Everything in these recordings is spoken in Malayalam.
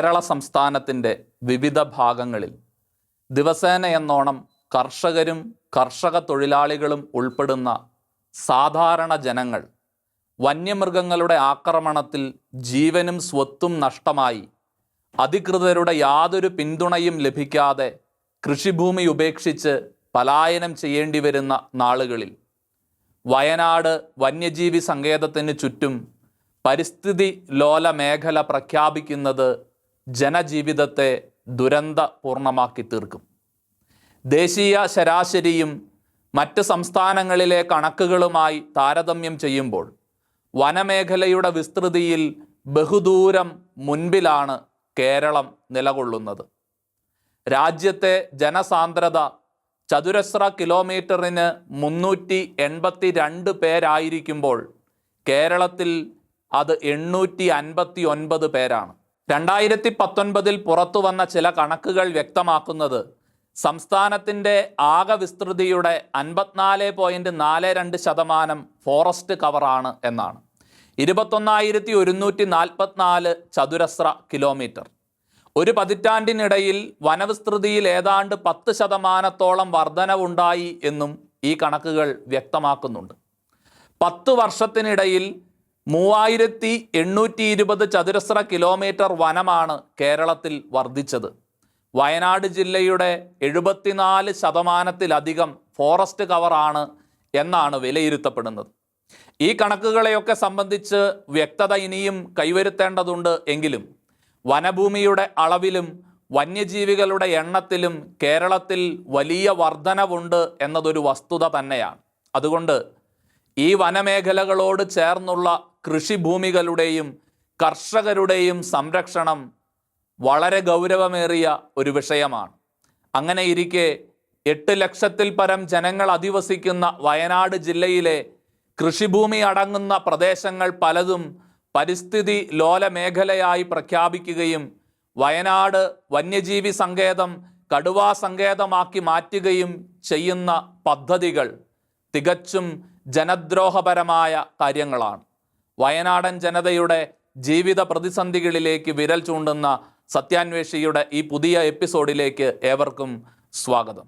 കേരള സംസ്ഥാനത്തിന്റെ വിവിധ ഭാഗങ്ങളിൽ ദിവസേന എന്നോണം കർഷകരും കർഷക തൊഴിലാളികളും ഉൾപ്പെടുന്ന സാധാരണ ജനങ്ങൾ വന്യമൃഗങ്ങളുടെ ആക്രമണത്തിൽ ജീവനും സ്വത്തും നഷ്ടമായി അധികൃതരുടെ യാതൊരു പിന്തുണയും ലഭിക്കാതെ കൃഷിഭൂമി ഉപേക്ഷിച്ച് പലായനം ചെയ്യേണ്ടി വരുന്ന നാളുകളിൽ വയനാട് വന്യജീവി സങ്കേതത്തിന് ചുറ്റും പരിസ്ഥിതി ലോല മേഖല പ്രഖ്യാപിക്കുന്നത് ജനജീവിതത്തെ ദുരന്തപൂർണമാക്കി തീർക്കും. ദേശീയ ശരാശരിയും മറ്റ് സംസ്ഥാനങ്ങളിലെ കണക്കുകളുമായി താരതമ്യം ചെയ്യുമ്പോൾ വനമേഖലയുടെ വിസ്തൃതിയിൽ ബഹുദൂരം മുൻപിലാണ് കേരളം നിലകൊള്ളുന്നത്. രാജ്യത്തെ ജനസാന്ദ്രത ചതുരശ്ര കിലോമീറ്ററിന് മുന്നൂറ്റി എൺപത്തി രണ്ട് പേരായിരിക്കുമ്പോൾ കേരളത്തിൽ അത് എണ്ണൂറ്റി അൻപത്തി ഒൻപത് പേരാണ്. രണ്ടായിരത്തി പത്തൊൻപതിൽ പുറത്തു വന്ന ചില കണക്കുകൾ വ്യക്തമാക്കുന്നത് സംസ്ഥാനത്തിന്റെ ആകെ വിസ്തൃതിയുടെ അൻപത്തിനാല് പോയിന്റ് നാല് രണ്ട് ശതമാനം ഫോറസ്റ്റ് കവറാണ് എന്നാണ്. ഇരുപത്തൊന്നായിരത്തി ഒരുന്നൂറ്റി നാൽപ്പത്തിനാല് ചതുരശ്ര കിലോമീറ്റർ. ഒരു പതിറ്റാണ്ടിനിടയിൽ വനവിസ്തൃതിയിൽ ഏതാണ്ട് പത്ത് ശതമാനത്തോളം വർധനവുണ്ടായി എന്നും ഈ കണക്കുകൾ വ്യക്തമാക്കുന്നുണ്ട്. പത്ത് വർഷത്തിനിടയിൽ മൂവായിരത്തി എണ്ണൂറ്റി ഇരുപത് ചതുരശ്ര കിലോമീറ്റർ വനമാണ് കേരളത്തിൽ വർദ്ധിച്ചത്. വയനാട് ജില്ലയുടെ എഴുപത്തിനാല് ശതമാനത്തിലധികം ഫോറസ്റ്റ് കവറാണ് എന്നാണ് വിലയിരുത്തപ്പെടുന്നത്. ഈ കണക്കുകളെയൊക്കെ സംബന്ധിച്ച് വ്യക്തത ഇനിയും കൈവരുത്തേണ്ടതുണ്ട് എങ്കിലും വനഭൂമിയുടെ അളവിലും വന്യജീവികളുടെ എണ്ണത്തിലും കേരളത്തിൽ വലിയ വർധനവുണ്ട് എന്നതൊരു വസ്തുത തന്നെയാണ്. അതുകൊണ്ട് ഈ വനമേഖലകളോട് ചേർന്നുള്ള കൃഷിഭൂമികളുടെയും കർഷകരുടെയും സംരക്ഷണം വളരെ ഗൗരവമേറിയ ഒരു വിഷയമാണ്. അങ്ങനെ ഇരിക്കെ എട്ട് ലക്ഷത്തിൽ പരം ജനങ്ങൾ അധിവസിക്കുന്ന വയനാട് ജില്ലയിലെ കൃഷിഭൂമി അടങ്ങുന്ന പ്രദേശങ്ങൾ പലതും പരിസ്ഥിതി ലോല മേഖലയായി പ്രഖ്യാപിക്കുകയും വയനാട് വന്യജീവി സങ്കേതം കടുവാ സങ്കേതമാക്കി മാറ്റുകയും ചെയ്യുന്ന പദ്ധതികൾ തികച്ചും ജനദ്രോഹപരമായ കാര്യങ്ങളാണ്. വയനാടൻ ജനതയുടെ ജീവിത പ്രതിസന്ധികളിലേക്ക് വിരൽ ചൂണ്ടുന്ന സത്യാന്വേഷിയുടെ ഈ പുതിയ എപ്പിസോഡിലേക്ക് ഏവർക്കും സ്വാഗതം.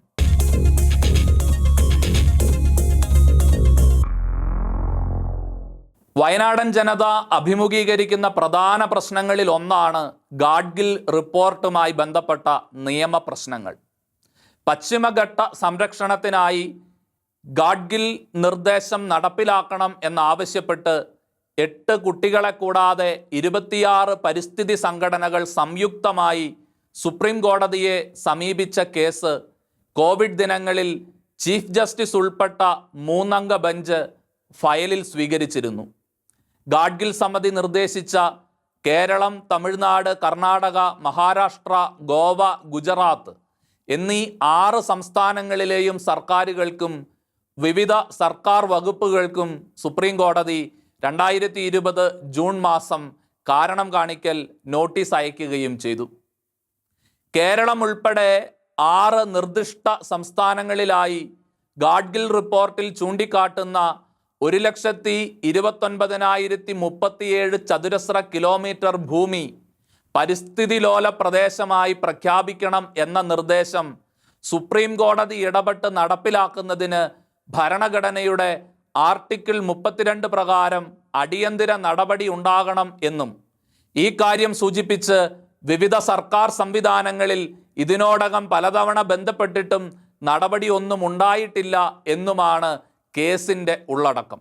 വയനാടൻ ജനത അഭിമുഖീകരിക്കുന്ന പ്രധാന പ്രശ്നങ്ങളിൽ ഒന്നാണ് ഗാഡ്ഗിൽ റിപ്പോർട്ടുമായി ബന്ധപ്പെട്ട നിയമ പ്രശ്നങ്ങൾ. പശ്ചിമഘട്ട സംരക്ഷണത്തിനായി ഗാഡ്ഗിൽ നിർദ്ദേശം നടപ്പിലാക്കണം എന്നാവശ്യപ്പെട്ട് എട്ട് കുട്ടികളെ കൂടാതെ ഇരുപത്തിയാറ് പരിസ്ഥിതി സംഘടനകൾ സംയുക്തമായി സുപ്രീം കോടതിയെ സമീപിച്ച കേസ് കോവിഡ് ദിനങ്ങളിൽ ചീഫ് ജസ്റ്റിസ് ഉൾപ്പെട്ട മൂന്നംഗ ബെഞ്ച് ഫയലിൽ സ്വീകരിച്ചിരുന്നു. ഗാഡ്ഗിൽ സമിതി നിർദ്ദേശിച്ച കേരളം തമിഴ്നാട് കർണാടക മഹാരാഷ്ട്ര ഗോവ ഗുജറാത്ത് എന്നീ ആറ് സംസ്ഥാനങ്ങളിലെയും സർക്കാരുകൾക്കും വിവിധ സർക്കാർ വകുപ്പുകൾക്കും സുപ്രീം കോടതി രണ്ടായിരത്തി ഇരുപത് ജൂൺ മാസം കാരണം കാണിക്കൽ നോട്ടീസ് അയക്കുകയും ചെയ്തു. കേരളം ഉൾപ്പെടെ ആറ് നിർദ്ദിഷ്ട സംസ്ഥാനങ്ങളിലായി ഗാഡ്ഗിൽ റിപ്പോർട്ടിൽ ചൂണ്ടിക്കാട്ടുന്ന ഒരു ലക്ഷത്തി ഇരുപത്തൊൻപതിനായിരത്തി മുപ്പത്തിയേഴ് ചതുരശ്ര കിലോമീറ്റർ ഭൂമി പരിസ്ഥിതി ലോല പ്രദേശമായി പ്രഖ്യാപിക്കണം എന്ന നിർദ്ദേശം സുപ്രീം കോടതി ഇടപെട്ട് നടപ്പിലാക്കുന്നതിന് ഭരണഘടനയുടെ ആർട്ടിക്കിൾ മുപ്പത്തിരണ്ട് പ്രകാരം അടിയന്തര നടപടി ഉണ്ടാകണം എന്നും ഈ കാര്യം സൂചിപ്പിച്ച് വിവിധ സർക്കാർ സംവിധാനങ്ങളിൽ ഇതിനോടകം പലതവണ ബന്ധപ്പെട്ടിട്ടും നടപടി ഒന്നും ഉണ്ടായിട്ടില്ല എന്നുമാണ് കേസിന്റെ ഉള്ളടക്കം.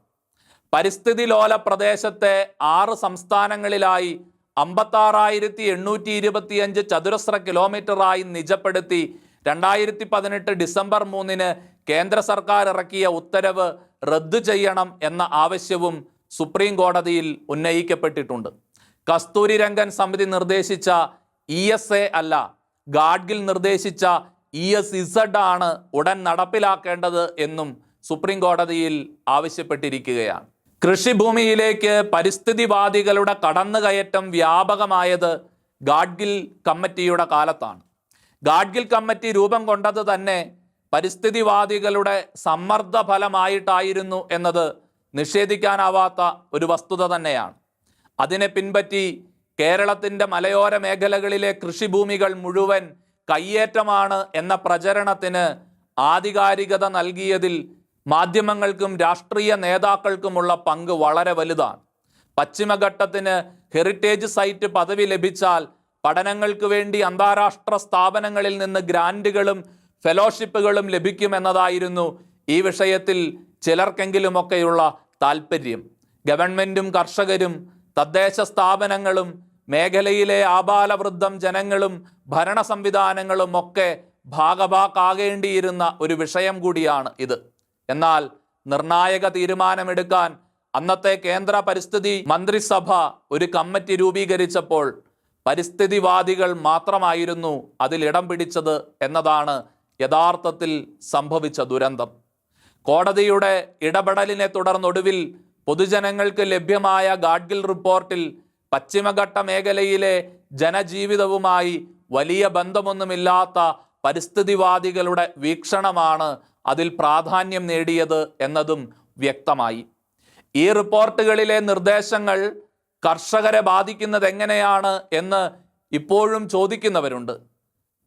പരിസ്ഥിതി ലോല പ്രദേശത്തെ ആറ് സംസ്ഥാനങ്ങളിലായി അമ്പത്താറായിരത്തി എണ്ണൂറ്റി ഇരുപത്തിയഞ്ച് ചതുരശ്ര കിലോമീറ്ററായി നിജപ്പെടുത്തി രണ്ടായിരത്തി പതിനെട്ട് ഡിസംബർ മൂന്നിന് കേന്ദ്ര സർക്കാർ ഇറക്കിയ ഉത്തരവ് റദ്ദു ചെയ്യണം എന്ന ആവശ്യവും സുപ്രീം കോടതിയിൽ ഉന്നയിക്കപ്പെട്ടിട്ടുണ്ട്. കസ്തൂരി രംഗൻ സമിതി നിർദ്ദേശിച്ച ഇ എസ് എ അല്ല ഗാഡ്ഗിൽ നിർദ്ദേശിച്ച ഇ എസ് ഇസഡ് ആണ് ഉടൻ നടപ്പിലാക്കേണ്ടത് എന്നും സുപ്രീം കോടതിയിൽ ആവശ്യപ്പെട്ടിരിക്കുകയാണ്. കൃഷിഭൂമിയിലേക്ക് പരിസ്ഥിതിവാദികളുടെ കടന്നുകയറ്റം വ്യാപകമായത് ഗാഡ്ഗിൽ കമ്മിറ്റിയുടെ കാലത്താണ്. ഗാഡ്ഗിൽ കമ്മിറ്റി രൂപം കൊണ്ടത് തന്നെ പരിസ്ഥിതിവാദികളുടെ സമ്മർദ്ദ ഫലമായിട്ടായിരുന്നു എന്നത് നിഷേധിക്കാനാവാത്ത ഒരു വസ്തുത തന്നെയാണ്. അതിനെ പിൻപറ്റി കേരളത്തിന്റെ മലയോര മേഖലകളിലെ കൃഷിഭൂമികൾ മുഴുവൻ കയ്യേറ്റമാണ് എന്ന പ്രചരണത്തിന് ആധികാരികത നൽകിയതിൽ മാധ്യമങ്ങൾക്കും രാഷ്ട്രീയ നേതാക്കൾക്കുമുള്ള പങ്ക് വളരെ വലുതാണ്. പശ്ചിമഘട്ടത്തിന് ഹെറിറ്റേജ് സൈറ്റ് പദവി ലഭിച്ചാൽ പഠനങ്ങൾക്ക് വേണ്ടി അന്താരാഷ്ട്ര സ്ഥാപനങ്ങളിൽ നിന്ന് ഗ്രാന്റുകളും ഫെലോഷിപ്പുകളും ലഭിക്കുമെന്നതായിരുന്നു ഈ വിഷയത്തിൽ ചിലർക്കെങ്കിലുമൊക്കെയുള്ള താല്പര്യം ഗവൺമെന്റും കർഷകരും തദ്ദേശ സ്ഥാപനങ്ങളും മേഖലയിലെ ആബാലവൃദ്ധം ജനങ്ങളും ഭരണ സംവിധാനങ്ങളും ഒക്കെ ഭാഗഭാക്കാകേണ്ടിയിരുന്ന ഒരു വിഷയം കൂടിയാണ് ഇത്. എന്നാൽ നിർണായക തീരുമാനമെടുക്കാൻ അന്നത്തെ കേന്ദ്ര പരിസ്ഥിതി മന്ത്രിസഭ ഒരു കമ്മിറ്റി രൂപീകരിച്ചപ്പോൾ പരിസ്ഥിതിവാദികൾ മാത്രമായിരുന്നു അതിൽ ഇടം പിടിച്ചത് എന്നതാണ് യഥാർത്ഥത്തിൽ സംഭവിച്ച ദുരന്തം. കോടതിയുടെ ഇടപെടലിനെ തുടർന്നൊടുവിൽ പൊതുജനങ്ങൾക്ക് ലഭ്യമായ ഗാഡ്ഗിൽ റിപ്പോർട്ടിൽ പശ്ചിമഘട്ട മേഖലയിലെ ജനജീവിതവുമായി വലിയ ബന്ധമൊന്നുമില്ലാത്ത പരിസ്ഥിതിവാദികളുടെ വീക്ഷണമാണ് അതിൽ പ്രാധാന്യം നേടിയത് എന്നതും വ്യക്തമായി. ഈ റിപ്പോർട്ടുകളിലെ നിർദ്ദേശങ്ങൾ കർഷകരെ ബാധിക്കുന്നത് എങ്ങനെയാണ് എന്ന് ഇപ്പോഴും ചോദിക്കുന്നവരുണ്ട്.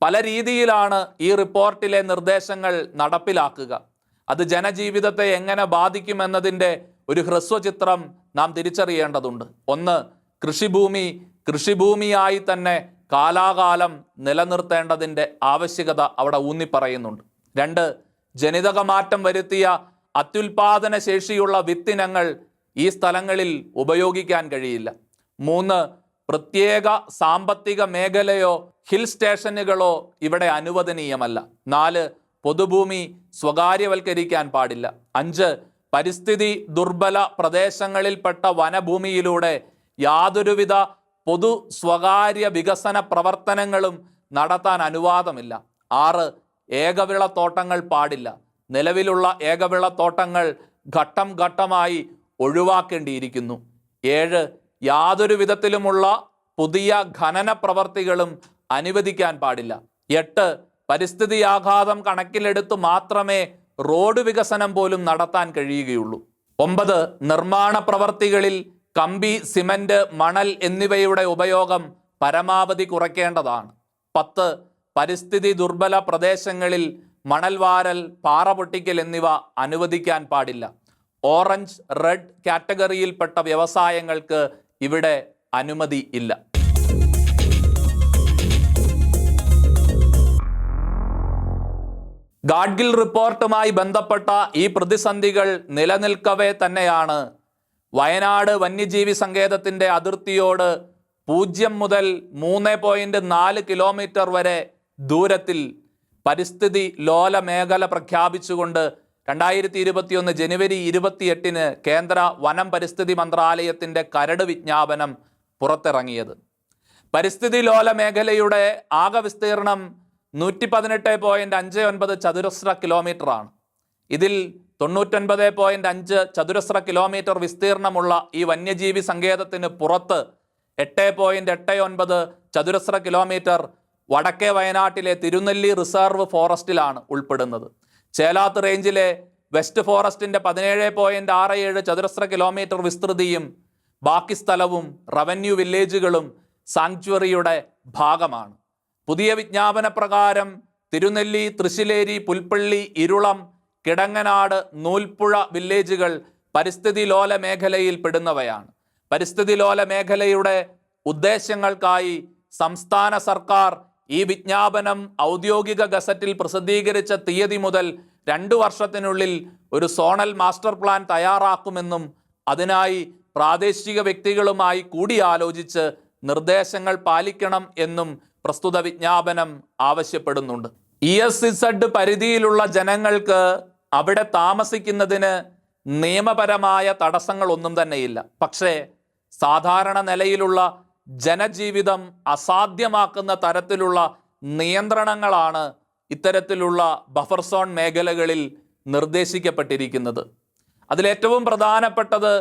പല രീതിയിലാണ് ഈ റിപ്പോർട്ടിലെ നിർദ്ദേശങ്ങൾ നടപ്പിലാക്കുക. അത് ജനജീവിതത്തെ എങ്ങനെ ബാധിക്കുമെന്നതിന്റെ ഒരു ഹ്രസ്വചിത്രം നാം തിരിച്ചറിയേണ്ടതുണ്ട്. ഒന്ന് കൃഷിഭൂമി കൃഷിഭൂമിയായി തന്നെ കാലാകാലം നിലനിർത്തേണ്ടതിന്റെ ആവശ്യകത അവിടെ ഊന്നിപ്പറയുന്നുണ്ട്. രണ്ട് ജനിതക മാറ്റം വരുത്തിയ അത്യുൽപാദന ശേഷിയുള്ള വിത്തിനങ്ങൾ ഈ സ്ഥലങ്ങളിൽ ഉപയോഗിക്കാൻ കഴിയില്ല. മൂന്ന് പ്രത്യേക സാമ്പത്തിക മേഖലയോ ഹിൽ സ്റ്റേഷനുകളോ ഇവിടെ അനുവദനീയമല്ല. നാല് പൊതുഭൂമി സ്വകാര്യവൽക്കരിക്കാൻ പാടില്ല. അഞ്ച് പരിസ്ഥിതി ദുർബല പ്രദേശങ്ങളിൽപ്പെട്ട വനഭൂമിയിലൂടെ യാതൊരുവിധ പൊതു സ്വകാര്യ വികസന പ്രവർത്തനങ്ങളും നടത്താൻ അനുവാദമില്ല. ആറ് ഏകവിള തോട്ടങ്ങൾ പാടില്ല. നിലവിലുള്ള ഏകവിള തോട്ടങ്ങൾ ഘട്ടം ഘട്ടമായി ഒഴിവാക്കേണ്ടിയിരിക്കുന്നു. ഏഴ് യാതൊരു വിധത്തിലുമുള്ള പുതിയ ഖനന പ്രവർത്തികളും അനുവദിക്കാൻ പാടില്ല. എട്ട് പരിസ്ഥിതി ആഘാതം കണക്കിലെടുത്ത് മാത്രമേ റോഡ് വികസനം പോലും നടത്താൻ കഴിയുകയുള്ളൂ. ഒമ്പത് നിർമ്മാണ പ്രവർത്തികളിൽ കമ്പി സിമന്റ് മണൽ എന്നിവയുടെ ഉപയോഗം പരമാവധി കുറയ്ക്കേണ്ടതാണ്. പത്ത് പരിസ്ഥിതി ദുർബല പ്രദേശങ്ങളിൽ മണൽ വാരൽ പാറ പൊട്ടിക്കൽ എന്നിവ അനുവദിക്കാൻ പാടില്ല. ഓറഞ്ച് റെഡ് കാറ്റഗറിയിൽപ്പെട്ട വ്യവസായങ്ങൾക്ക് ഇവിടെ അനുമതി ഇല്ല. ഗാഡ്ഗിൽ റിപ്പോർട്ടുമായി ബന്ധപ്പെട്ട ഈ പ്രതിസന്ധികൾ നിലനിൽക്കവേ തന്നെയാണ്. വയനാട് വന്യജീവി സങ്കേതത്തിന്റെ അതിർത്തിയോട് പൂജ്യം മുതൽ മൂന്ന് പോയിന്റ് നാല് കിലോമീറ്റർ വരെ ദൂരത്തിൽ പരിസ്ഥിതി ലോല മേഖല പ്രഖ്യാപിച്ചുകൊണ്ട് രണ്ടായിരത്തി ഇരുപത്തിയൊന്ന് ജനുവരി ഇരുപത്തിയെട്ടിന് കേന്ദ്ര വനം പരിസ്ഥിതി മന്ത്രാലയത്തിന്റെ കരട് വിജ്ഞാപനം പുറത്തിറങ്ങിയത്. പരിസ്ഥിതി ലോല മേഖലയുടെ ആകെ വിസ്തീർണം നൂറ്റി പതിനെട്ട് പോയിന്റ് അഞ്ച് ഒൻപത് ചതുരശ്ര കിലോമീറ്റർ ആണ് ഇതിൽ തൊണ്ണൂറ്റൊൻപത് പോയിന്റ് അഞ്ച് ചതുരശ്ര കിലോമീറ്റർ വിസ്തീർണമുള്ള ഈ വന്യജീവി സങ്കേതത്തിന് പുറത്ത് എട്ട് പോയിന്റ് എട്ട് ഒൻപത് ചതുരശ്ര കിലോമീറ്റർ വടക്കേ വയനാട്ടിലെ തിരുനെല്ലി റിസർവ് ഫോറസ്റ്റിലാണ് ഉൾപ്പെടുന്നത്. ചേലാത്ത് റേഞ്ചിലെ വെസ്റ്റ് ഫോറസ്റ്റിന്റെ പതിനേഴ് പോയിന്റ് ആറ് ഏഴ് ചതുരശ്ര കിലോമീറ്റർ വിസ്തൃതിയും ബാക്കി സ്ഥലവും റവന്യൂ വില്ലേജുകളും സാങ്ച്വറിയുടെ ഭാഗമാണ്. പുതിയ വിജ്ഞാപന പ്രകാരം തിരുനെല്ലി തൃശ്ശിലേരി പുൽപ്പള്ളി ഇരുളം കിടങ്ങനാട് നൂൽപ്പുഴ വില്ലേജുകൾ പരിസ്ഥിതി ലോല മേഖലയിൽ പെടുന്നവയാണ്. പരിസ്ഥിതി ലോല മേഖലയുടെ ഉദ്ദേശങ്ങൾക്കായി സംസ്ഥാന സർക്കാർ ഈ വിജ്ഞാപനം ഔദ്യോഗിക ഗസറ്റിൽ പ്രസിദ്ധീകരിച്ച തീയതി മുതൽ രണ്ടു വർഷത്തിനുള്ളിൽ ഒരു സോണൽ മാസ്റ്റർ പ്ലാൻ തയ്യാറാക്കുമെന്നും അതിനായി പ്രാദേശിക വ്യക്തികളുമായി കൂടിയാലോചിച്ച് നിർദ്ദേശങ്ങൾ പാലിക്കണം എന്നും പ്രസ്തുത വിജ്ഞാപനം ആവശ്യപ്പെടുന്നുണ്ട്. ഇ എസ് ഇസഡ് പരിധിയിലുള്ള ജനങ്ങൾക്ക് അവിടെ താമസിക്കുന്നതിന് നിയമപരമായ തടസ്സങ്ങളൊന്നും തന്നെയില്ല. പക്ഷേ സാധാരണ നിലയിലുള്ള ജനജീവിതം അസാധ്യമാക്കുന്ന തരത്തിലുള്ള നിയന്ത്രണങ്ങളാണ് ഇത്തരത്തിലുള്ള ബഫർ സോൺ മേഖലകളിൽ നിർദ്ദേശിക്കപ്പെട്ടിരിക്കുന്നത്. അതിലേറ്റവും പ്രധാനപ്പെട്ടത്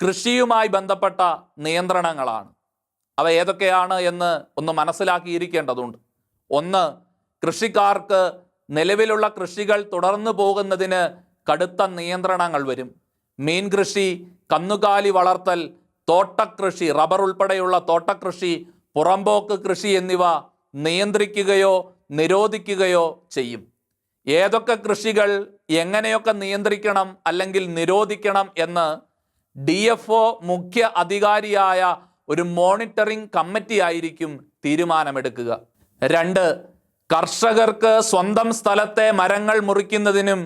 കൃഷിയുമായി ബന്ധപ്പെട്ട നിയന്ത്രണങ്ങളാണ്. അവ ഏതൊക്കെയാണ് എന്ന് ഒന്ന് മനസ്സിലാക്കിയിരിക്കേണ്ടതുണ്ട്. ഒന്ന് കൃഷിക്കാർക്ക് നിലവിലുള്ള കൃഷികൾ തുടർന്നു പോകുന്നതിന് കടുത്ത നിയന്ത്രണങ്ങൾ വരും. മീൻ കൃഷി കന്നുകാലി വളർത്തൽ തോട്ടക്കൃഷി റബ്ബർ ഉൾപ്പെടെയുള്ള തോട്ടക്കൃഷി പുറമ്പോക്ക് കൃഷി എന്നിവ നിയന്ത്രിക്കുകയോ നിരോധിക്കുകയോ ചെയ്യും. ഏതൊക്കെ കൃഷികൾ എങ്ങനെയൊക്കെ നിയന്ത്രിക്കണം അല്ലെങ്കിൽ നിരോധിക്കണം എന്ന് ഡി മുഖ്യ അധികാരിയായ ഒരു മോണിറ്ററിംഗ് കമ്മിറ്റി ആയിരിക്കും തീരുമാനമെടുക്കുക. രണ്ട് കർഷകർക്ക് സ്വന്തം സ്ഥലത്തെ മരങ്ങൾ മുറിക്കുന്നതിനും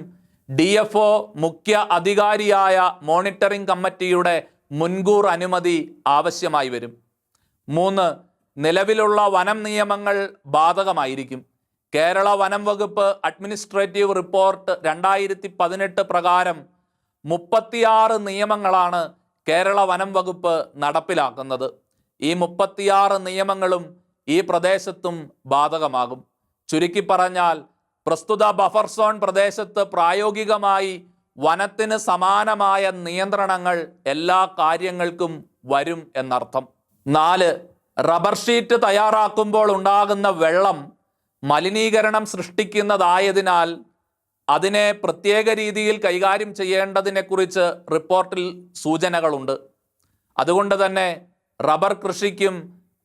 ഡി എഫ് ഒ മുഖ്യ അധികാരിയായ മോണിറ്ററിംഗ് കമ്മിറ്റിയുടെ മുൻകൂർ അനുമതി ആവശ്യമായി വരും. മൂന്ന് നിലവിലുള്ള വനം നിയമങ്ങൾ ബാധകമായിരിക്കും. കേരള വനം വകുപ്പ് അഡ്മിനിസ്ട്രേറ്റീവ് റിപ്പോർട്ട് രണ്ടായിരത്തി പതിനെട്ട് പ്രകാരം മുപ്പത്തിയാറ് നിയമങ്ങളാണ് കേരള വനം വകുപ്പ് നടപ്പിലാക്കുന്നത്. ഈ മുപ്പത്തിയാറ് നിയമങ്ങളും ഈ പ്രദേശത്തും ബാധകമാകും. ചുരുക്കി പറഞ്ഞാൽ പ്രസ്തുത ബഫർ സോൺ പ്രദേശത്ത് പ്രായോഗികമായി വനത്തിന് സമാനമായ നിയന്ത്രണങ്ങൾ എല്ലാ കാര്യങ്ങൾക്കും വരും എന്നർത്ഥം. നാല് റബ്ബർ ഷീറ്റ് തയ്യാറാക്കുമ്പോൾ ഉണ്ടാകുന്ന വെള്ളം മലിനീകരണം സൃഷ്ടിക്കുന്നതായതിനാൽ അതിനെ പ്രത്യേക രീതിയിൽ കൈകാര്യം ചെയ്യേണ്ടതിനെക്കുറിച്ച് റിപ്പോർട്ടിൽ സൂചനകളുണ്ട്. അതുകൊണ്ട് തന്നെ റബ്ബർ കൃഷിക്കും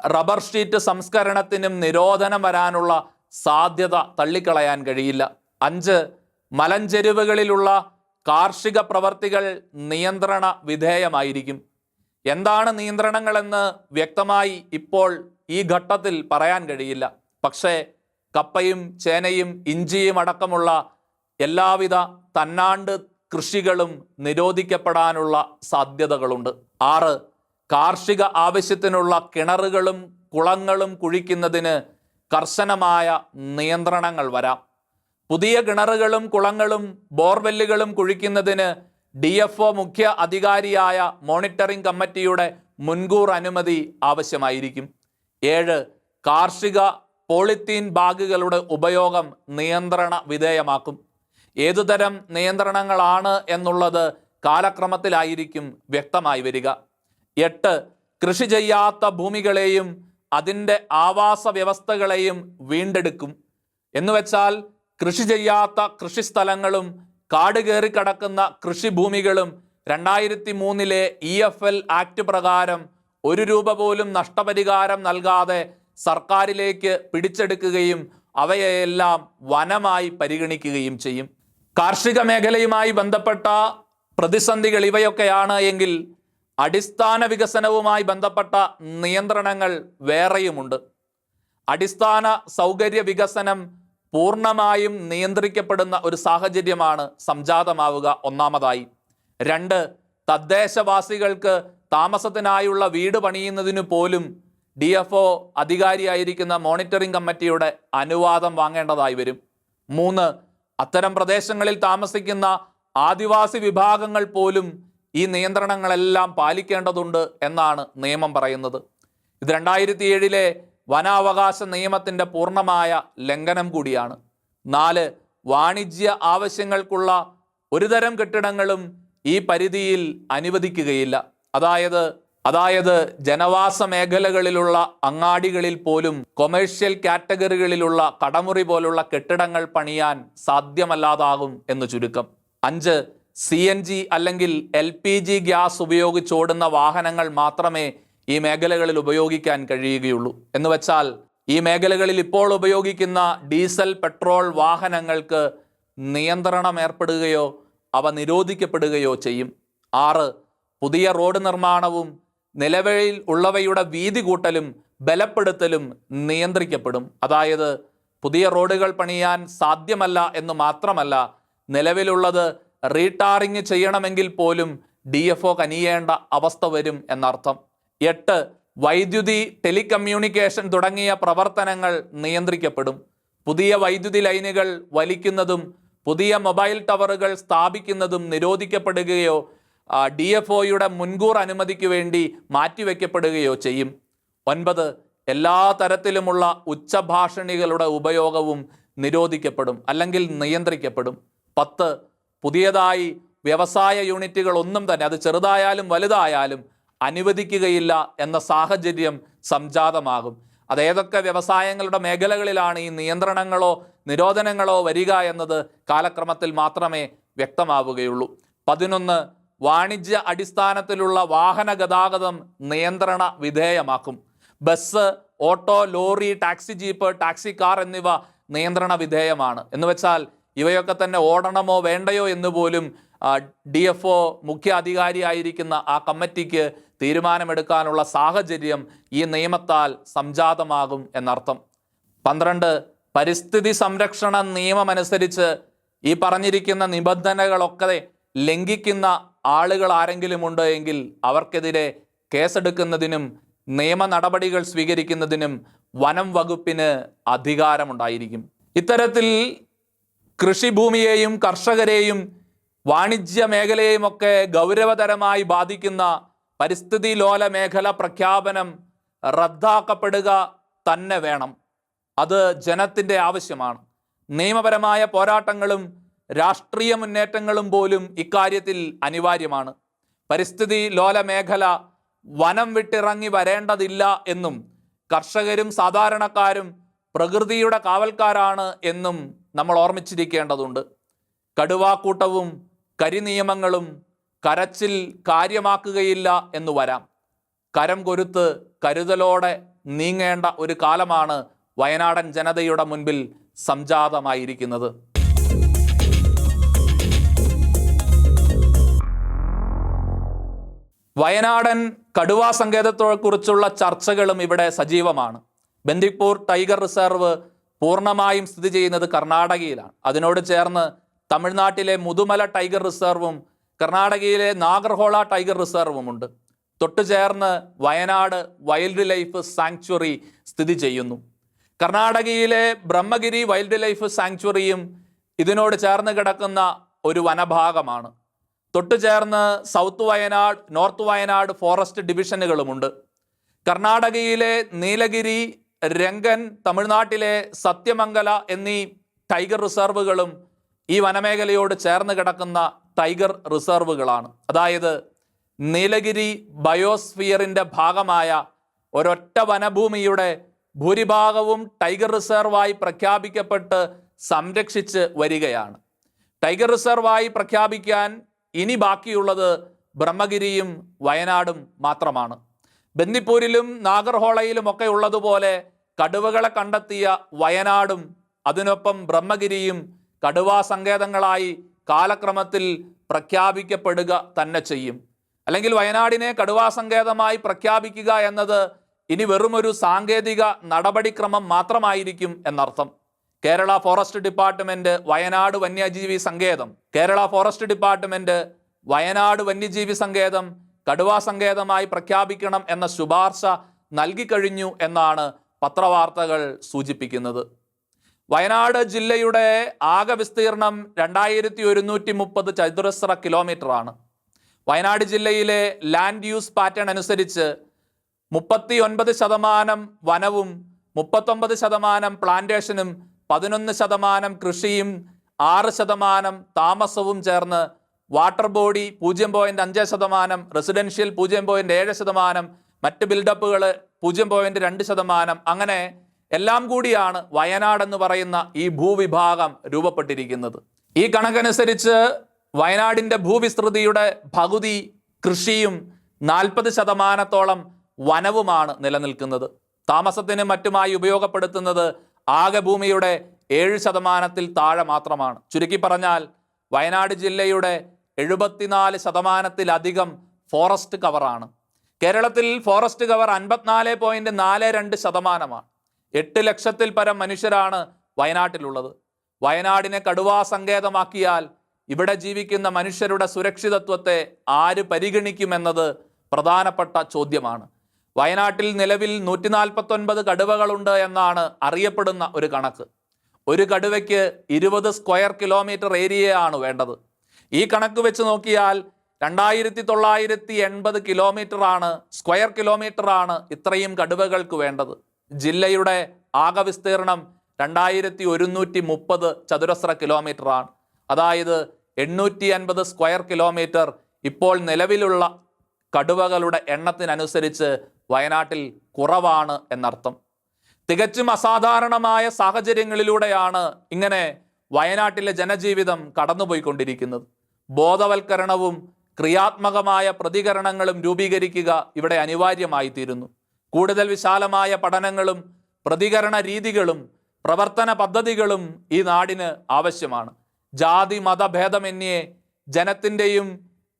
റബ്ബർ ഷീറ്റ് സംസ്കരണത്തിനും നിരോധനം വരാനുള്ള സാധ്യത തള്ളിക്കളയാൻ കഴിയില്ല. അഞ്ച് മലഞ്ചെരുവുകളിലുള്ള കാർഷിക പ്രവർത്തികൾ നിയന്ത്രണ വിധേയമായിരിക്കും. എന്താണ് നിയന്ത്രണങ്ങളെന്ന് വ്യക്തമായി ഇപ്പോൾ ഈ ഘട്ടത്തിൽ പറയാൻ കഴിയില്ല. പക്ഷേ കപ്പയും ചേനയും ഇഞ്ചിയും അടക്കമുള്ള എല്ലാവിധ തന്നാണ്ട് കൃഷികളും നിരോധിക്കപ്പെടാനുള്ള സാധ്യതകളുണ്ട്. ആറ് കാർഷിക ആവശ്യത്തിനുള്ള കിണറുകളും കുളങ്ങളും കുഴിക്കുന്നതിന് കർശനമായ നിയന്ത്രണങ്ങൾ വരാം. പുതിയ കിണറുകളും കുളങ്ങളും ബോർവെല്ലുകളും കുഴിക്കുന്നതിന് ഡി എഫ് ഒ മുഖ്യ അധികാരിയായ മോണിറ്ററിംഗ് കമ്മിറ്റിയുടെ മുൻകൂർ അനുമതി ആവശ്യമായിരിക്കും. ഏഴ് കാർഷിക പോളിത്തീൻ ബാഗുകളുടെ ഉപയോഗം നിയന്ത്രണ വിധേയമാക്കും. ഏതുതരം നിയന്ത്രണങ്ങളാണ് എന്നുള്ളത് കാലക്രമത്തിലായിരിക്കും വ്യക്തമായി വരിക. എട്ട് കൃഷി ചെയ്യാത്ത ഭൂമികളെയും അതിന്റെ ആവാസ വ്യവസ്ഥകളെയും വീണ്ടെടുക്കും. എന്നുവെച്ചാൽ കൃഷി ചെയ്യാത്ത കൃഷിസ്ഥലങ്ങളും കാട് കയറി കടക്കുന്ന കൃഷിഭൂമികളും രണ്ടായിരത്തി മൂന്നിലെ ഇ എഫ് എൽ ആക്ട് പ്രകാരം ഒരു രൂപ പോലും നഷ്ടപരിഹാരം നൽകാതെ സർക്കാരിലേക്ക് പിടിച്ചെടുക്കുകയും അവയെല്ലാം വനമായി പരിഗണിക്കുകയും ചെയ്യും. കാർഷിക മേഖലയുമായി ബന്ധപ്പെട്ട പ്രതിസന്ധികൾ ഇവയൊക്കെയാണ് എങ്കിൽ അടിസ്ഥാന വികസനവുമായി ബന്ധപ്പെട്ട നിയന്ത്രണങ്ങൾ വേറെയുമുണ്ട്. അടിസ്ഥാന സൗകര്യ വികസനം പൂർണമായും നിയന്ത്രിക്കപ്പെടുന്ന ഒരു സാഹചര്യമാണ് സംജാതമാവുക ഒന്നാമതായി. രണ്ട് തദ്ദേശവാസികൾക്ക് താമസത്തിനായുള്ള വീട് പണിയുന്നതിനു പോലും ഡി എഫ് ഒ അധികാരിയായിരിക്കുന്ന മോണിറ്ററിംഗ് കമ്മിറ്റിയുടെ അനുവാദം വാങ്ങേണ്ടതായി വരും. മൂന്ന് അത്തരം പ്രദേശങ്ങളിൽ താമസിക്കുന്ന ആദിവാസി വിഭാഗങ്ങൾ പോലും ഈ നിയന്ത്രണങ്ങളെല്ലാം പാലിക്കേണ്ടതുണ്ട് എന്നാണ് നിയമം പറയുന്നത്. ഇത് രണ്ടായിരത്തി ഏഴിലെ വനാവകാശ നിയമത്തിന്റെ പൂർണമായ ലംഘനം കൂടിയാണ്. നാല് വാണിജ്യ ആവശ്യങ്ങൾക്കുള്ള ഒരുതരം കെട്ടിടങ്ങളും ഈ പരിധിയിൽ അനുവദിക്കുകയില്ല. അതായത് അതായത് ജനവാസ മേഖലകളിലുള്ള അങ്ങാടികളിൽ പോലും കൊമേഴ്ഷ്യൽ കാറ്റഗറികളിലുള്ള കടമുറി പോലുള്ള കെട്ടിടങ്ങൾ പണിയാൻ സാധ്യമല്ലാതാകും എന്ന് ചുരുക്കം. അഞ്ച് സി എൻ ജി അല്ലെങ്കിൽ എൽ പി ജി ഗ്യാസ് ഉപയോഗിച്ചോടുന്ന വാഹനങ്ങൾ മാത്രമേ ഈ മേഖലകളിൽ ഉപയോഗിക്കാൻ കഴിയുകയുള്ളൂ. എന്ന് വെച്ചാൽ ഈ മേഖലകളിൽ ഇപ്പോൾ ഉപയോഗിക്കുന്ന ഡീസൽ പെട്രോൾ വാഹനങ്ങൾക്ക് നിയന്ത്രണം ഏർപ്പെടുകയോ അവ നിരോധിക്കപ്പെടുകയോ ചെയ്യും. ആറ് പുതിയ റോഡ് നിർമ്മാണവും നിലവിൽ ഉള്ളവയുടെ വീതി കൂട്ടലും ബലപ്പെടുത്തലും നിയന്ത്രിക്കപ്പെടും. അതായത് പുതിയ റോഡുകൾ പണിയാൻ സാധ്യമല്ല എന്ന് മാത്രമല്ല നിലവിലുള്ളത് റീടാറിങ് ചെയ്യണമെങ്കിൽ പോലും ഡി എഫ് ഒ കനിയേണ്ട അവസ്ഥ വരും എന്നർത്ഥം. എട്ട് വൈദ്യുതി ടെലികമ്മ്യൂണിക്കേഷൻ തുടങ്ങിയ പ്രവർത്തനങ്ങൾ നിയന്ത്രിക്കപ്പെടും. പുതിയ വൈദ്യുതി ലൈനുകൾ വലിക്കുന്നതും പുതിയ മൊബൈൽ ടവറുകൾ സ്ഥാപിക്കുന്നതും നിരോധിക്കപ്പെടുകയോ ഡി എഫ് ഒയുടെ മുൻകൂർ അനുമതിക്ക് വേണ്ടി മാറ്റിവെക്കപ്പെടുകയോ ചെയ്യും. ഒൻപത് എല്ലാ തരത്തിലുമുള്ള ഉച്ചഭാഷണികളുടെ ഉപയോഗവും നിരോധിക്കപ്പെടും അല്ലെങ്കിൽ നിയന്ത്രിക്കപ്പെടും. പത്ത് പുതിയതായി വ്യവസായ യൂണിറ്റുകൾ ഒന്നും തന്നെ അത് ചെറുതായാലും വലുതായാലും അനുവദിക്കുകയില്ല എന്ന സാഹചര്യം സംജാതമാകും. അത് ഏതൊക്കെ വ്യവസായങ്ങളുടെ മേഖലകളിലാണ് ഈ നിയന്ത്രണങ്ങളോ നിരോധനങ്ങളോ വരിക എന്നത് കാലക്രമത്തിൽ മാത്രമേ വ്യക്തമാവുകയുള്ളൂ. പതിനൊന്ന് വാണിജ്യ അടിസ്ഥാനത്തിലുള്ള വാഹന ഗതാഗതം നിയന്ത്രണ വിധേയമാക്കും. Bus auto lorry taxi jeep taxi car എന്നിവ നിയന്ത്രണ വിധേയമാണ്. എന്ന് വെച്ചാൽ ഇവയൊക്കെ തന്നെ ഓടണമോ വേണ്ടയോ എന്ന് പോലും ഡി എഫ് ഒ മുഖ്യ അധികാരിയായിരിക്കുന്ന ആ കമ്മിറ്റിക്ക് തീരുമാനമെടുക്കാനുള്ള സാഹചര്യം ഈ നിയമത്താൽ സംജാതമാകും എന്നർത്ഥം. പന്ത്രണ്ട് പരിസ്ഥിതി സംരക്ഷണ നിയമമനുസരിച്ച് ഈ പറഞ്ഞിരിക്കുന്ന നിബന്ധനകളൊക്കെ ലംഘിക്കുന്ന ആളുകൾ ആരെങ്കിലും ഉണ്ട് എങ്കിൽ അവർക്കെതിരെ കേസെടുക്കുന്നതിനും നിയമ നടപടികൾ സ്വീകരിക്കുന്നതിനും വനം വകുപ്പിന് അധികാരമുണ്ടായിരിക്കും. ഇത്തരത്തിൽ കൃഷിഭൂമിയെയും കർഷകരെയും വാണിജ്യ മേഖലയെയും ഒക്കെ ഗൗരവതരമായി ബാധിക്കുന്ന പരിസ്ഥിതി ലോല മേഖല പ്രഖ്യാപനം റദ്ദാക്കപ്പെടുക തന്നെ വേണം. അത് ജനത്തിന്റെ ആവശ്യമാണ്. നിയമപരമായ പോരാട്ടങ്ങളും രാഷ്ട്രീയ മുന്നേറ്റങ്ങളും പോലും ഇക്കാര്യത്തിൽ അനിവാര്യമാണ്. പരിസ്ഥിതി ലോല മേഖല വനം വിട്ടിറങ്ങി വരേണ്ടതില്ല എന്നും കർഷകരും സാധാരണക്കാരും പ്രകൃതിയുടെ കാവൽക്കാരാണ് എന്നും നമ്മൾ ഓർമ്മിച്ചിരിക്കേണ്ടതുണ്ട്. കടുവാക്കൂട്ടവും കരിനിയമങ്ങളും കരച്ചിൽ കാര്യമാക്കുകയില്ല എന്ന് വരാം. കരം കൊരുത്ത് കരുതലോടെ നീങ്ങേണ്ട ഒരു കാലമാണ് വയനാടൻ ജനതയുടെ മുൻപിൽ സംജാതമായിരിക്കുന്നത്. വയനാടൻ കടുവാ സങ്കേതത്തെക്കുറിച്ചുള്ള ചർച്ചകളും ഇവിടെ സജീവമാണ്. ബന്ദിപ്പൂർ ടൈഗർ റിസർവ് പൂർണമായും സ്ഥിതി ചെയ്യുന്നത് കർണാടകയിലാണ്. അതിനോട് ചേർന്ന് തമിഴ്നാട്ടിലെ മുതുമല ടൈഗർ റിസർവും കർണാടകയിലെ നാഗർഹോള ടൈഗർ റിസർവും ഉണ്ട്. തൊട്ടു ചേർന്ന് വയനാട് വൈൽഡ് ലൈഫ് സാങ്ച്വറി സ്ഥിതി ചെയ്യുന്നു. കർണാടകയിലെ ബ്രഹ്മഗിരി വൈൽഡ് ലൈഫ് സാങ്ച്വറിയും ഇതിനോട് ചേർന്ന് കിടക്കുന്ന ഒരു വനഭാഗമാണ്. തൊട്ടു ചേർന്ന് south Wayanad north Wayanad forest ഡിവിഷനുകളുമുണ്ട്. കർണാടകയിലെ നീലഗിരി രംഗൻ തമിഴ്നാട്ടിലെ സത്യമംഗല എന്നീ ടൈഗർ റിസർവുകളും ഈ വനമേഖലയോട് ചേർന്ന് കിടക്കുന്ന ടൈഗർ റിസർവുകളാണ്. അതായത് നീലഗിരി ബയോസ്ഫിയറിന്റെ ഭാഗമായ ഒരൊറ്റ വനഭൂമിയുടെ ഭൂരിഭാഗവും ടൈഗർ റിസർവായി പ്രഖ്യാപിക്കപ്പെട്ട് സംരക്ഷിച്ച് വരികയാണ്. ടൈഗർ റിസർവായി പ്രഖ്യാപിക്കാൻ ഇനി ബാക്കിയുള്ളത് ബ്രഹ്മഗിരിയും വയനാടും മാത്രമാണ്. ബന്ദിപ്പൂരിലും നാഗർഹോളയിലും ഒക്കെ ഉള്ളതുപോലെ കടുവകളെ കണ്ടെത്തിയ വയനാടും അതിനൊപ്പം ബ്രഹ്മഗിരിയും കടുവാ സങ്കേതങ്ങളായി കാലക്രമത്തിൽ പ്രഖ്യാപിക്കപ്പെടുക തന്നെ ചെയ്യും. അല്ലെങ്കിൽ വയനാടിനെ കടുവാ സങ്കേതമായി പ്രഖ്യാപിക്കുക എന്നത് ഇനി വെറുമൊരു സാങ്കേതിക നടപടിക്രമം മാത്രമായിരിക്കും എന്നർത്ഥം. കേരള ഫോറസ്റ്റ് ഡിപ്പാർട്ട്മെന്റ് വയനാട് വന്യജീവി സങ്കേതം. കേരള ഫോറസ്റ്റ് ഡിപ്പാർട്ട്മെന്റ് വയനാട് വന്യജീവി സങ്കേതം കടുവാ സങ്കേതമായി പ്രഖ്യാപിക്കണം എന്ന ശുപാർശ നൽകിക്കഴിഞ്ഞു എന്നാണ് പത്രവാർത്തകൾ സൂചിപ്പിക്കുന്നത്. വയനാട് ജില്ലയുടെ ആകെ വിസ്തീർണം രണ്ടായിരത്തി ഒരുന്നൂറ്റി മുപ്പത് ചതുരശ്ര കിലോമീറ്റർ ആണ് വയനാട് ജില്ലയിലെ ലാൻഡ് യൂസ് പാറ്റേൺ അനുസരിച്ച് മുപ്പത്തി ഒൻപത് ശതമാനം വനവും മുപ്പത്തൊമ്പത് ശതമാനം പ്ലാന്റേഷനും പതിനൊന്ന് ശതമാനം കൃഷിയും ആറ് ശതമാനം താമസവും ചേർന്ന് വാട്ടർ ബോഡി പൂജ്യം പോയിന്റ് അഞ്ച് ശതമാനം റെസിഡൻഷ്യൽ പൂജ്യം പോയിന്റ് ഏഴ് ശതമാനം മറ്റ് ബിൽഡപ്പുകൾ പൂജ്യം പോയിന്റ് രണ്ട് ശതമാനം. അങ്ങനെ എല്ലാം കൂടിയാണ് വയനാട് എന്ന് പറയുന്ന ഈ ഭൂവിഭാഗം രൂപപ്പെട്ടിരിക്കുന്നത്. ഈ കണക്കനുസരിച്ച് വയനാടിന്റെ ഭൂവിസ്തൃതിയുടെ പകുതി കൃഷിയും നാൽപ്പത് ശതമാനത്തോളം വനവുമാണ് നിലനിൽക്കുന്നത്. താമസത്തിനും മറ്റുമായി ഉപയോഗപ്പെടുത്തുന്നത് ആകെ ഭൂമിയുടെ ഏഴ് ശതമാനത്തിൽ താഴെ മാത്രമാണ്. ചുരുക്കി പറഞ്ഞാൽ വയനാട് ജില്ലയുടെ എഴുപത്തിനാല് ശതമാനത്തിലധികം ഫോറസ്റ്റ് കവറാണ് കേരളത്തിൽ ഫോറസ്റ്റ് കവർ അൻപത്തിനാല് പോയിന്റ് നാല് രണ്ട് ശതമാനമാണ്. എട്ട് ലക്ഷത്തിൽ പരം മനുഷ്യരാണ് വയനാട്ടിലുള്ളത്. വയനാടിനെ കടുവാ സങ്കേതമാക്കിയാൽ ഇവിടെ ജീവിക്കുന്ന മനുഷ്യരുടെ സുരക്ഷിതത്വത്തെ ആര് പരിഗണിക്കുമെന്നത് പ്രധാനപ്പെട്ട ചോദ്യമാണ്. വയനാട്ടിൽ നിലവിൽ നൂറ്റി നാൽപ്പത്തൊൻപത് കടുവകളുണ്ട് എന്നാണ് അറിയപ്പെടുന്ന ഒരു കണക്ക്. ഒരു കടുവയ്ക്ക് ഇരുപത് സ്ക്വയർ കിലോമീറ്റർ ഏരിയയാണ് വേണ്ടത്. ഈ കണക്ക് വെച്ച് നോക്കിയാൽ രണ്ടായിരത്തി തൊള്ളായിരത്തി എൺപത് കിലോമീറ്റർ ആണ് സ്ക്വയർ കിലോമീറ്റർ ആണ് ഇത്രയും കടുവകൾക്ക് വേണ്ടത്. ജില്ലയുടെ ആകെ വിസ്തീർണം രണ്ടായിരത്തി ഒരുന്നൂറ്റി മുപ്പത് ചതുരശ്ര കിലോമീറ്റർ ആണ് അതായത് എണ്ണൂറ്റി അൻപത് സ്ക്വയർ കിലോമീറ്റർ ഇപ്പോൾ നിലവിലുള്ള കടുവകളുടെ എണ്ണത്തിനനുസരിച്ച് വയനാട്ടിൽ കുറവാണ് എന്നർത്ഥം. തികച്ചും അസാധാരണമായ സാഹചര്യങ്ങളിലൂടെയാണ് ഇങ്ങനെ വയനാട്ടിലെ ജനജീവിതം കടന്നുപോയിക്കൊണ്ടിരിക്കുന്നത്. ബോധവൽക്കരണവും ക്രിയാത്മകമായ പ്രതികരണങ്ങളും രൂപീകരിക്കുക ഇവിടെ അനിവാര്യമായി തീരുന്നു കൂടുതൽ വിശാലമായ പഠനങ്ങളും പ്രതികരണ രീതികളും പ്രവർത്തന പദ്ധതികളും ഈ നാടിന് ആവശ്യമാണ്. ജാതി മതഭേദമന്യേ ജനത്തിന്റെയും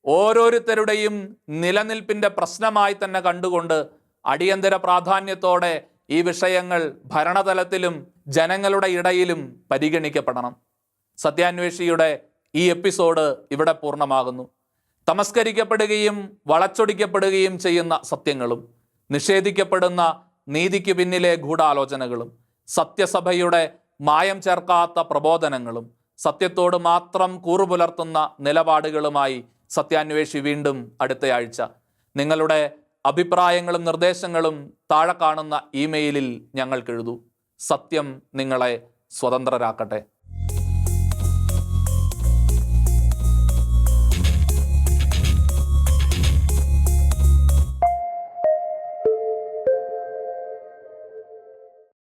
ഓരോരുത്തരുടെയും നിലനിൽപ്പിന്റെ പ്രശ്നമായി തന്നെ കണ്ടുകൊണ്ട് അടിയന്തര പ്രാധാന്യത്തോടെ ഈ വിഷയങ്ങൾ ഭരണതലത്തിലും ജനങ്ങളുടെ ഇടയിലും പരിഗണിക്കപ്പെടണം. സത്യാന്വേഷിയുടെ ഈ എപ്പിസോഡ് ഇവിടെ പൂർണമാകുന്നു. തമസ്കരിക്കപ്പെടുകയും വളച്ചൊടിക്കപ്പെടുകയും ചെയ്യുന്ന സത്യങ്ങളും നിഷേധിക്കപ്പെടുന്ന നീതിക്ക് പിന്നിലെ ഗൂഢാലോചനകളും സത്യസഭയുടെ മായം ചേർക്കാത്ത പ്രബോധനങ്ങളും സത്യത്തോട് മാത്രം കൂറുപുലർത്തുന്ന നിലപാടുകളുമായി സത്യാന്വേഷി വീണ്ടും അടുത്തയാഴ്ച. നിങ്ങളുടെ അഭിപ്രായങ്ങളും നിർദ്ദേശങ്ങളും താഴെ കാണുന്ന ഇമെയിലിൽ ഞങ്ങൾക്ക് എഴുതൂ സത്യം നിങ്ങളെ സ്വതന്ത്രരാക്കട്ടെ.